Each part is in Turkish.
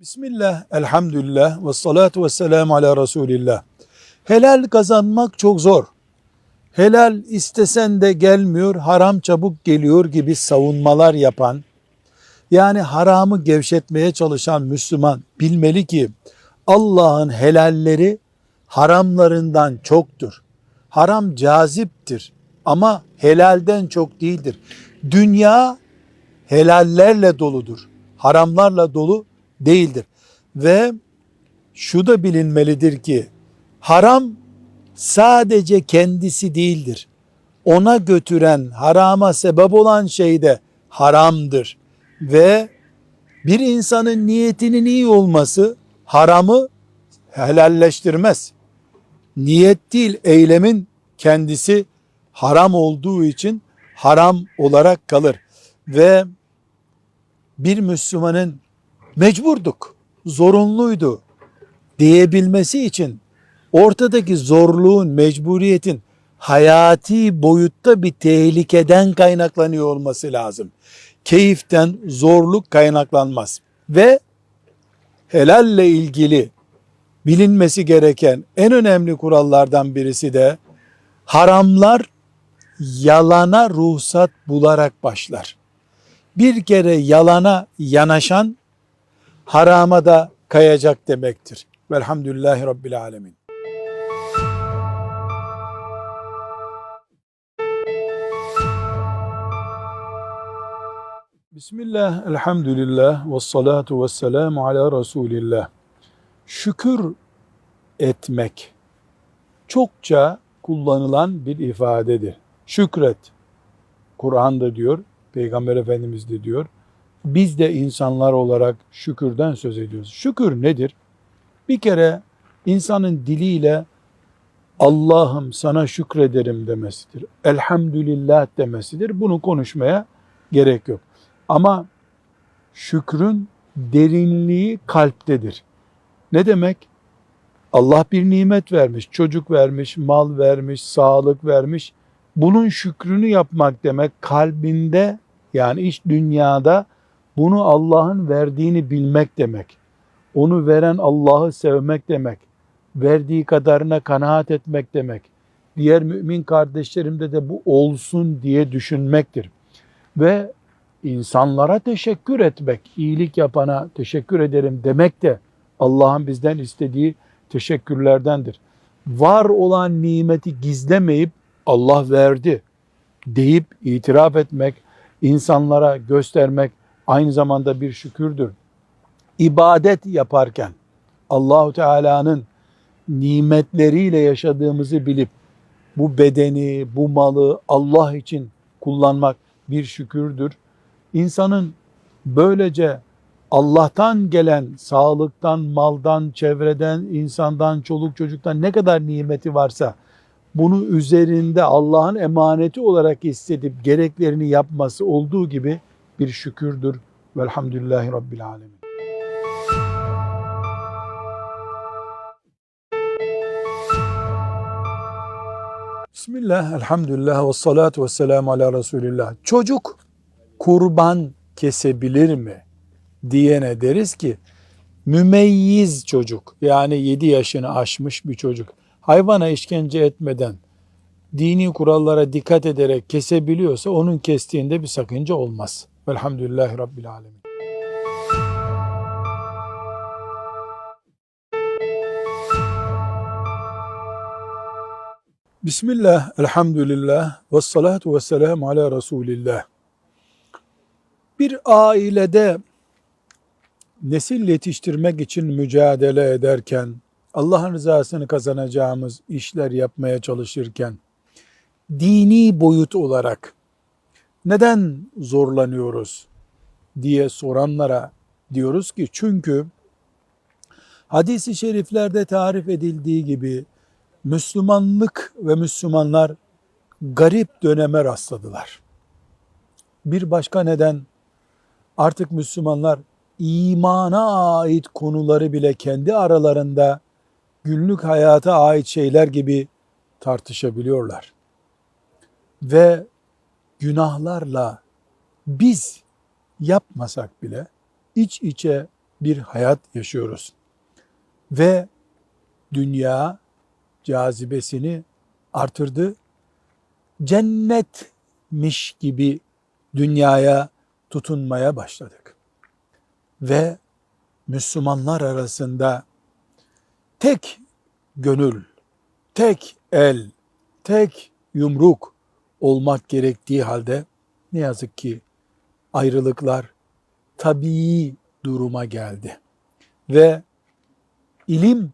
Bismillah, elhamdülillah ve salatu ve selamu ala Resulillah. Helal kazanmak çok zor. Helal istesen de gelmiyor, haram çabuk geliyor gibi savunmalar yapan, yani haramı gevşetmeye çalışan Müslüman bilmeli ki Allah'ın helalleri haramlarından çoktur. Haram caziptir ama helalden çok değildir. Dünya helallerle doludur. Haramlarla dolu değildir. Ve şu da bilinmelidir ki haram sadece kendisi değildir. Ona götüren, harama sebep olan şey de haramdır. Ve bir insanın niyetinin iyi olması haramı helalleştirmez. Niyet değil, eylemin kendisi haram olduğu için haram olarak kalır. Ve bir Müslümanın mecburduk, zorunluydu diyebilmesi için ortadaki zorluğun, mecburiyetin hayati boyutta bir tehlikeden kaynaklanıyor olması lazım. Keyiften zorluk kaynaklanmaz. Ve helalle ilgili bilinmesi gereken en önemli kurallardan birisi de haramlar yalana ruhsat bularak başlar. Bir kere yalana yanaşan harama da kayacak demektir. Velhamdülillahi Rabbil Alemin. Bismillah, elhamdülillah, ve salatu ve selamu ala Resulillah. Şükür etmek çokça kullanılan bir ifadedir. Şükret. Kur'an'da diyor, Peygamber Efendimiz de diyor. Biz de insanlar olarak şükürden söz ediyoruz. Şükür nedir? Bir kere insanın diliyle Allah'ım sana şükrederim demesidir. Elhamdülillah demesidir. Bunu konuşmaya gerek yok. Ama şükrün derinliği kalptedir. Ne demek? Allah bir nimet vermiş, çocuk vermiş, mal vermiş, sağlık vermiş. Bunun şükrünü yapmak demek kalbinde yani iç dünyada bunu Allah'ın verdiğini bilmek demek. Onu veren Allah'ı sevmek demek. Verdiği kadarına kanaat etmek demek. Diğer mümin kardeşlerimde de bu olsun diye düşünmektir. Ve insanlara teşekkür etmek, iyilik yapana teşekkür ederim demek de Allah'ın bizden istediği teşekkürlerdendir. Var olan nimeti gizlemeyip Allah verdi deyip itiraf etmek, insanlara göstermek aynı zamanda bir şükürdür. İbadet yaparken Allahu Teala'nın nimetleriyle yaşadığımızı bilip bu bedeni, bu malı Allah için kullanmak bir şükürdür. İnsanın böylece Allah'tan gelen sağlıktan, maldan, çevreden, insandan, çoluk çocuktan ne kadar nimeti varsa bunu üzerinde Allah'ın emaneti olarak hissedip gereklerini yapması olduğu gibi bir şükürdür. Velhamdülillahi Rabbil Alemin. Bismillah, elhamdülillah ve salatu ve selamu ala Resulillah. Çocuk kurban kesebilir mi diyene deriz ki mümeyyiz çocuk yani 7 yaşını aşmış bir çocuk hayvana işkence etmeden dini kurallara dikkat ederek kesebiliyorsa onun kestiğinde bir sakınca olmaz. Velhamdülillahi Rabbil Alemin. Bismillah, elhamdülillah, ve salatu ve selamu ala Resulillah. Bir ailede nesil yetiştirmek için mücadele ederken, Allah'ın rızasını kazanacağımız işler yapmaya çalışırken, dini boyut olarak neden zorlanıyoruz diye soranlara diyoruz ki çünkü hadisi şeriflerde tarif edildiği gibi Müslümanlık ve Müslümanlar garip döneme rastladılar. Bir başka neden artık Müslümanlar imana ait konuları bile kendi aralarında günlük hayata ait şeyler gibi tartışabiliyorlar. Ve günahlarla biz yapmasak bile iç içe bir hayat yaşıyoruz. Ve dünya cazibesini artırdı. Cennetmiş gibi dünyaya tutunmaya başladık. Ve Müslümanlar arasında tek gönül, tek el, tek yumruk olmak gerektiği halde ne yazık ki ayrılıklar tabii duruma geldi. Ve ilim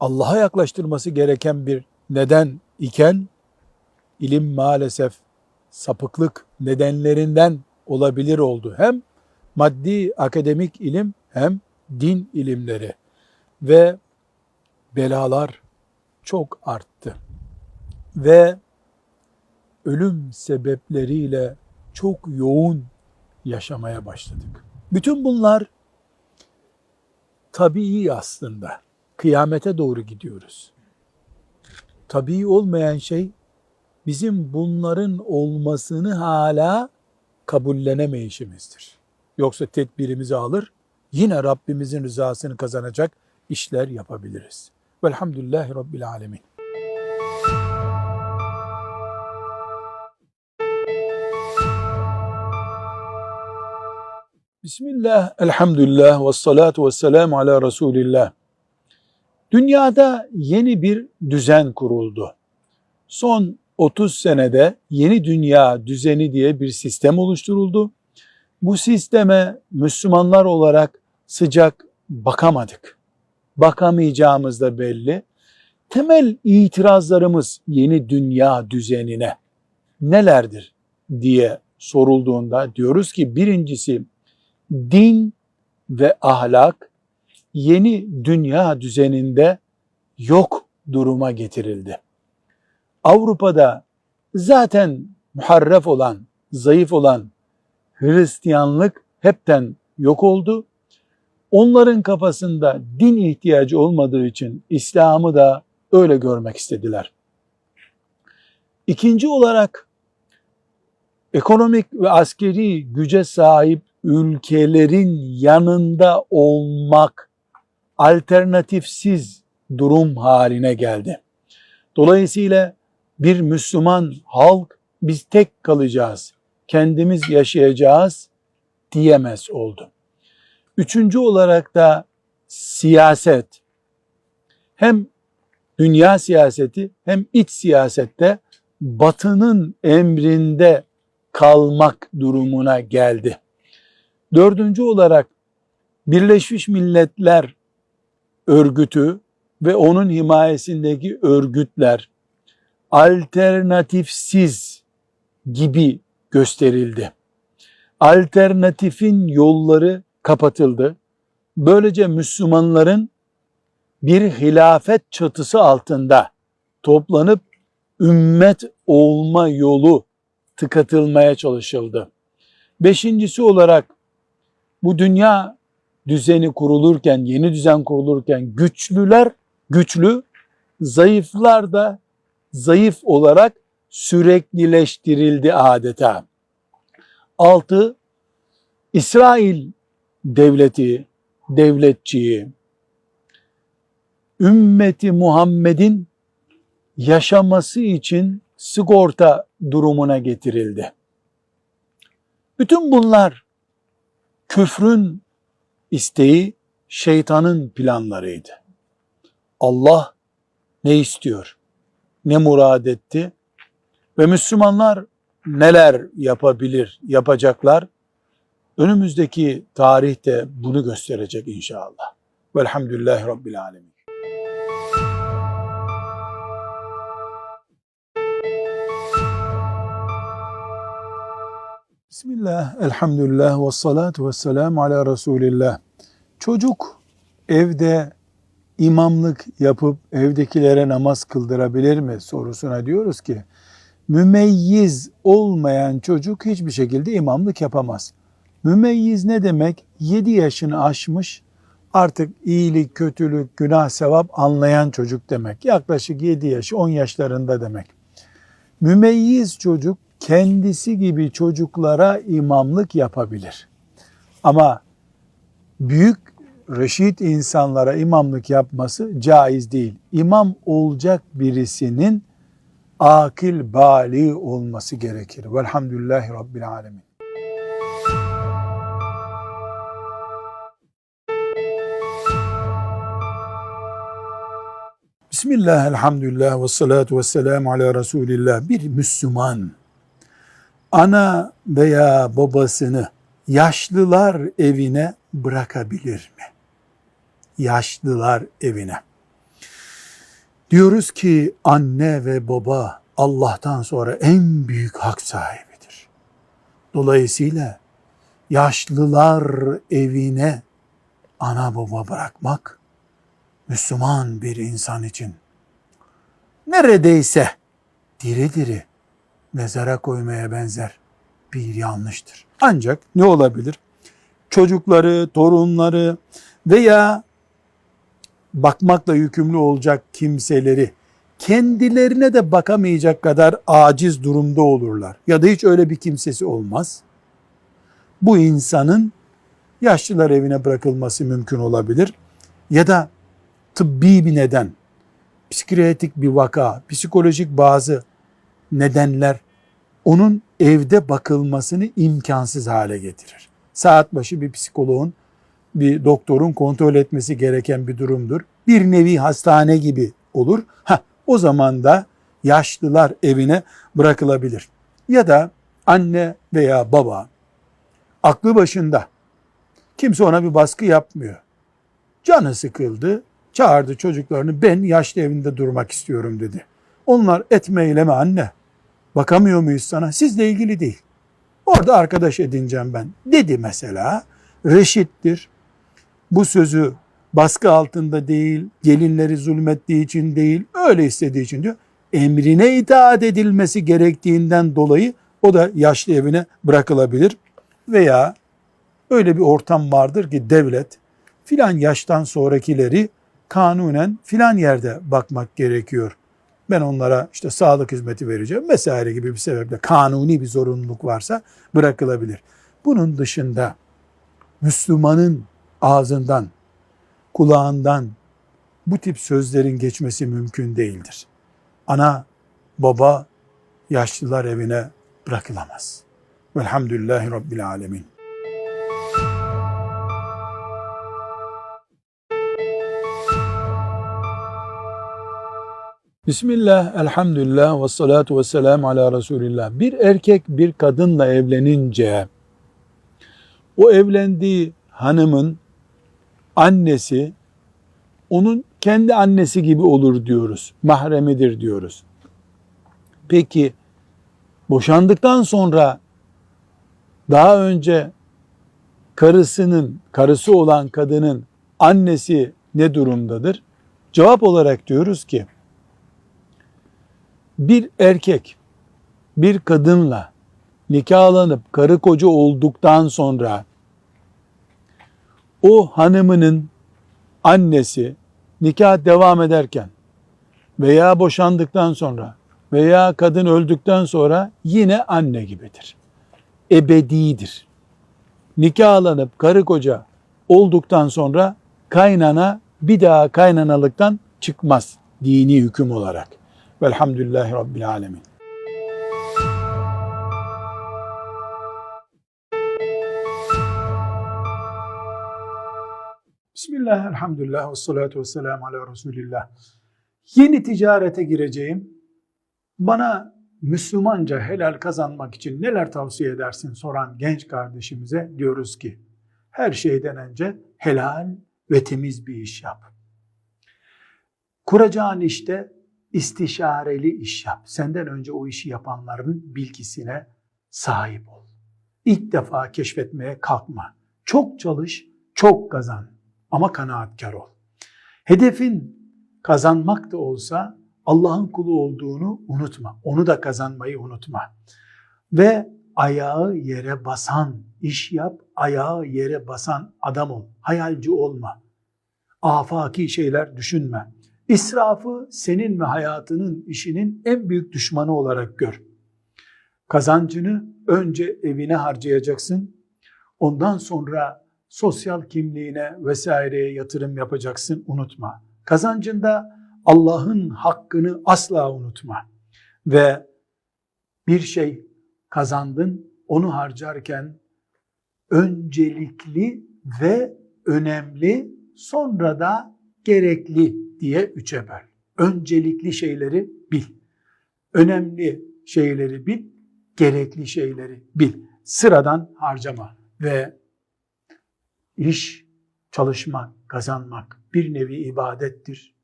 Allah'a yaklaştırması gereken bir neden iken ilim maalesef sapıklık nedenlerinden olabilir oldu. Hem maddi akademik ilim hem din ilimleri ve belalar çok arttı. Ve ölüm sebepleriyle çok yoğun yaşamaya başladık. Bütün bunlar tabii aslında. Kıyamete doğru gidiyoruz. Tabii olmayan şey bizim bunların olmasını hala kabullenemeyişimizdir. Yoksa tedbirimizi alır, yine Rabbimizin rızasını kazanacak işler yapabiliriz. Velhamdülillahi Rabbil Alemin. Bismillah, elhamdülillah, ve salatu ve selamu ala Resulillah. Dünyada yeni bir düzen kuruldu. Son 30 senede yeni dünya düzeni diye bir sistem oluşturuldu. Bu sisteme Müslümanlar olarak sıcak bakamadık. Bakamayacağımız da belli. Temel itirazlarımız yeni dünya düzenine nelerdir diye sorulduğunda diyoruz ki birincisi din ve ahlak yeni dünya düzeninde yok duruma getirildi. Avrupa'da zaten muharref olan, zayıf olan Hristiyanlık hepten yok oldu. Onların kafasında din ihtiyacı olmadığı için İslam'ı da öyle görmek istediler. İkinci olarak ekonomik ve askeri güce sahip ülkelerin yanında olmak alternatifsiz durum haline geldi. Dolayısıyla bir Müslüman halk biz tek kalacağız, kendimiz yaşayacağız diyemez oldu. Üçüncü olarak da siyaset hem dünya siyaseti hem iç siyasette batının emrinde kalmak durumuna geldi. Dördüncü olarak Birleşmiş Milletler örgütü ve onun himayesindeki örgütler alternatifsiz gibi gösterildi. Alternatifin yolları kapatıldı. Böylece Müslümanların bir hilafet çatısı altında toplanıp ümmet olma yolu tıkatılmaya çalışıldı. Beşincisi olarak bu dünya düzeni kurulurken, yeni düzen kurulurken güçlüler güçlü, zayıflar da zayıf olarak süreklileştirildi adeta. Altı, İsrail devleti, devletçiyi, ümmeti Muhammed'in yaşaması için sigorta durumuna getirildi. Bütün bunlar küfrün isteği, şeytanın planlarıydı. Allah ne istiyor? Ne murad etti? Ve Müslümanlar neler yapabilir, yapacaklar? Önümüzdeki tarihte bunu gösterecek inşallah. Velhamdülillahi Rabbil Alemin. Bismillah, elhamdülillah, ve salatu ve selamu ala Resulillah. Çocuk evde imamlık yapıp evdekilere namaz kıldırabilir mi sorusuna diyoruz ki, mümeyyiz olmayan çocuk hiçbir şekilde imamlık yapamaz. Mümeyyiz ne demek? 7 yaşını aşmış, artık iyilik, kötülük, günah, sevap anlayan çocuk demek. Yaklaşık 7 yaşı 10 yaşlarında demek. Mümeyyiz çocuk kendisi gibi çocuklara imamlık yapabilir. Ama büyük reşit insanlara imamlık yapması caiz değil. İmam olacak birisinin akil bali olması gerekir. Velhamdülillahi Rabbil Alemin. Bismillah, elhamdülillah ve salatu ve selamu ala Resulillah. Bir Müslüman ana veya babasını yaşlılar evine bırakabilir mi? Yaşlılar evine. Diyoruz ki anne ve baba Allah'tan sonra en büyük hak sahibidir. Dolayısıyla yaşlılar evine ana baba bırakmak Müslüman bir insan için neredeyse diri diri mezara koymaya benzer bir yanlıştır. Ancak ne olabilir? Çocukları, torunları veya bakmakla yükümlü olacak kimseleri kendilerine de bakamayacak kadar aciz durumda olurlar. Ya da hiç öyle bir kimsesi olmaz. Bu insanın yaşlılar evine bırakılması mümkün olabilir. Ya da tıbbi bir neden, psikiyatrik bir vaka, psikolojik bazı nedenler onun evde bakılmasını imkansız hale getirir. Saat başı bir psikoloğun, bir doktorun kontrol etmesi gereken bir durumdur. Bir nevi hastane gibi olur. Ha, o zaman da yaşlılar evine bırakılabilir. Ya da anne veya baba aklı başında kimse ona bir baskı yapmıyor. Canı sıkıldı, çağırdı çocuklarını ben yaşlı evinde durmak istiyorum dedi. Onlar etme eyleme anne bakamıyor muyuz sana sizle ilgili değil. Orada arkadaş edineceğim ben dedi mesela reşittir. Bu sözü baskı altında değil, gelinleri zulmettiği için değil, öyle istediği için diyor. Emrine itaat edilmesi gerektiğinden dolayı o da yaşlı evine bırakılabilir. Veya öyle bir ortam vardır ki devlet filan yaştan sonrakileri kanunen filan yerde bakmak gerekiyor. Ben onlara işte sağlık hizmeti vereceğim vesaire gibi bir sebeple kanuni bir zorunluluk varsa bırakılabilir. Bunun dışında Müslümanın ağzından, kulağından bu tip sözlerin geçmesi mümkün değildir. Ana, baba, yaşlılar evine bırakılamaz. Velhamdülillahi Rabbil Alemin. Bismillah, elhamdülillah ve salatu ve selamu ala Resulillah. Bir erkek bir kadınla evlenince o evlendiği hanımın annesi onun kendi annesi gibi olur diyoruz. Mahremidir diyoruz. Peki boşandıktan sonra daha önce karısının, karısı olan kadının annesi ne durumdadır? Cevap olarak diyoruz ki bir erkek bir kadınla nikahlanıp karı koca olduktan sonra o hanımının annesi nikah devam ederken veya boşandıktan sonra veya kadın öldükten sonra yine anne gibidir. Ebedidir. Nikahlanıp karı koca olduktan sonra kaynana bir daha kaynanalıktan çıkmaz dini hüküm olarak. Velhamdülillahi Rabbil Alemin. Bismillah, elhamdülillah, ve salatu ve selamu ala Resulillah. Yeni ticarete gireceğim. Bana Müslümanca helal kazanmak için neler tavsiye edersin soran genç kardeşimize diyoruz ki, her şeyden önce helal ve temiz bir iş yap. Kuracağın işte istişareli iş yap. Senden önce o işi yapanların bilgisine sahip ol. İlk defa keşfetmeye kalkma. Çok çalış, çok kazan ama kanaatkar ol. Hedefin kazanmak da olsa Allah'ın kulu olduğunu unutma. Onu da kazanmayı unutma. Ve ayağı yere basan iş yap, ayağı yere basan adam ol. Hayalci olma. Afaki şeyler düşünme. İsrafı senin ve hayatının işinin en büyük düşmanı olarak gör. Kazancını önce evine harcayacaksın. Ondan sonra sosyal kimliğine vesaireye yatırım yapacaksın unutma. Kazancında Allah'ın hakkını asla unutma. Ve bir şey kazandın, onu harcarken öncelikli ve önemli, sonra da gerekli diye üçe böl. Öncelikli şeyleri bil. Önemli şeyleri bil, gerekli şeyleri bil. Sıradan harcama ve iş, çalışmak, kazanmak bir nevi ibadettir.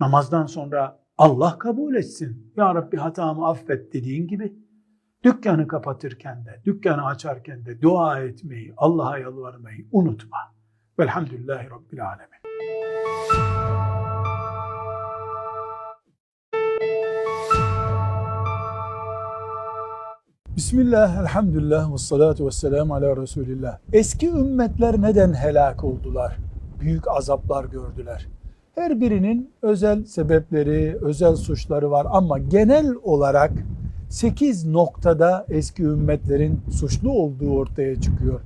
Namazdan sonra Allah kabul etsin. Ya Rabbi hatamı affet dediğin gibi dükkanı kapatırken de, dükkanı açarken de dua etmeyi, Allah'a yalvarmayı unutma. Velhamdülillahi Rabbil Alemin. Bismillah, elhamdülillah, ve salatu ve selamu ala Resulillah. Eski ümmetler neden helak oldular? Büyük azaplar gördüler. Her birinin özel sebepleri, özel suçları var ama genel olarak 8 noktada eski ümmetlerin suçlu olduğu ortaya çıkıyor.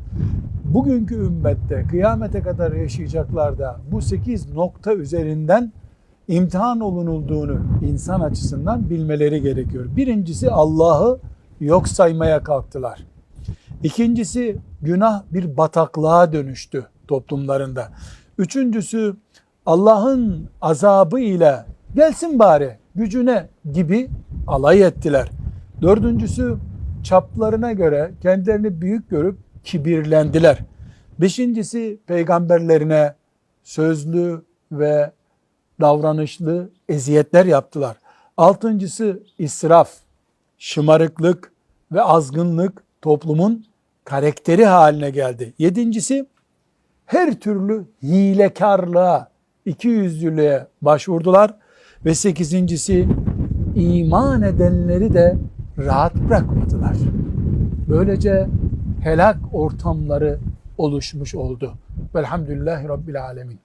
Bugünkü ümmette kıyamete kadar yaşayacaklar da bu 8 nokta üzerinden imtihan olunulduğunu insan açısından bilmeleri gerekiyor. Birincisi Allah'ı yok saymaya kalktılar. İkincisi günah bir bataklığa dönüştü toplumlarında. Üçüncüsü Allah'ın azabı ile gelsin bari gücüne gibi alay ettiler. Dördüncüsü çaplarına göre kendilerini büyük görüp kibirlendiler. Beşincisi peygamberlerine sözlü ve davranışlı eziyetler yaptılar. Altıncısı israf, şımarıklık ve azgınlık toplumun karakteri haline geldi. Yedincisi her türlü hilekarlığa, ikiyüzlülüğe başvurdular. Ve sekizincisi iman edenleri de rahat bırakmadılar. Böylece helak ortamları oluşmuş oldu. Velhamdülillahi Rabbil Alemin.